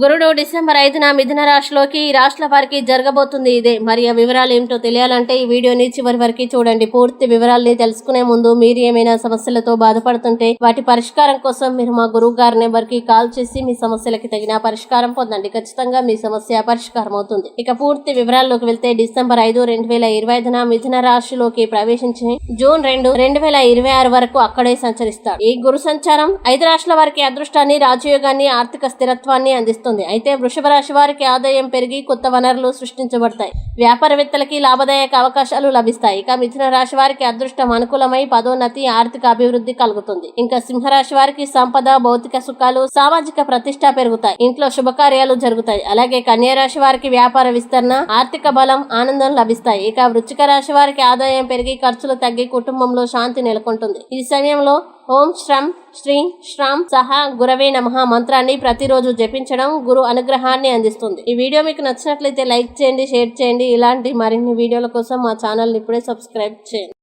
గురుడు డిసెంబర్ ఐదున మిథున రాశిలోకి ఈ రాష్ట్ర వారికి జరగబోతుంది ఇదే. మరి ఆ వివరాలు ఏమిటో తెలియాలంటే ఈ వీడియోని చివరి వరకు చూడండి. పూర్తి వివరాల్ని తెలుసుకునే ముందు మీరు ఏమైనా సమస్యలతో బాధపడుతుంటే వాటి పరిష్కారం కోసం మీరు మా గురువు గారి నెంబర్కి కాల్ చేసి మీ సమస్యలకి తగిన పరిష్కారం పొందండి. ఖచ్చితంగా మీ సమస్య పరిష్కారం అవుతుంది. ఇక పూర్తి వివరాల్లోకి వెళ్తే డిసెంబర్ ఐదు రెండు వేల ఇరవై ఐదున మిథున రాశిలోకి ప్రవేశించి జూన్ రెండు రెండు వేల ఇరవై ఆరు వరకు అక్కడే సంచరిస్తాడు. ఈ గురు సంచారం ఐదు రాశుల వారికి అదృష్టాన్ని రాజయోగాన్ని ఆర్థిక స్థిరత్వాన్ని చేస్తుంది అయితే వృషభ రాశి వారికి ఆదాయం పెరిగి కొత్త వనరులు సృష్టించబడతాయి. వ్యాపారవేత్తలకి లాభదాయక అవకాశాలు లభిస్తాయి. ఇక మిథున రాశి వారికి అదృష్టం అనుకూలమై పదోన్నతి ఆర్థిక అభివృద్ధి కలుగుతుంది. ఇంకా సింహరాశి వారికి సంపద భౌతిక సుఖాలు సామాజిక ప్రతిష్ట పెరుగుతాయి. ఇంట్లో శుభకార్యాలు జరుగుతాయి. అలాగే కన్యా రాశి వారికి వ్యాపార విస్తరణ ఆర్థిక బలం ఆనందం లభిస్తాయి. ఇక వృచ్చిక రాశి వారికి ఆదాయం పెరిగి ఖర్చులు తగ్గి కుటుంబంలో శాంతి నెలకొంటుంది. ఈ సమయంలో ఓం శ్రం శ్రీ శ్రాం సహా గురవే నమః మంత్రాన్ని ప్రతిరోజు జపించడం గురు అనుగ్రహాన్ని అందిస్తుంది. ఈ వీడియో మీకు నచ్చినట్లయితే లైక్ చేయండి షేర్ చేయండి. ఇలాంటి మరిన్ని వీడియోల కోసం మా ఛానల్ని ఇప్పుడే సబ్స్క్రైబ్ చేయండి.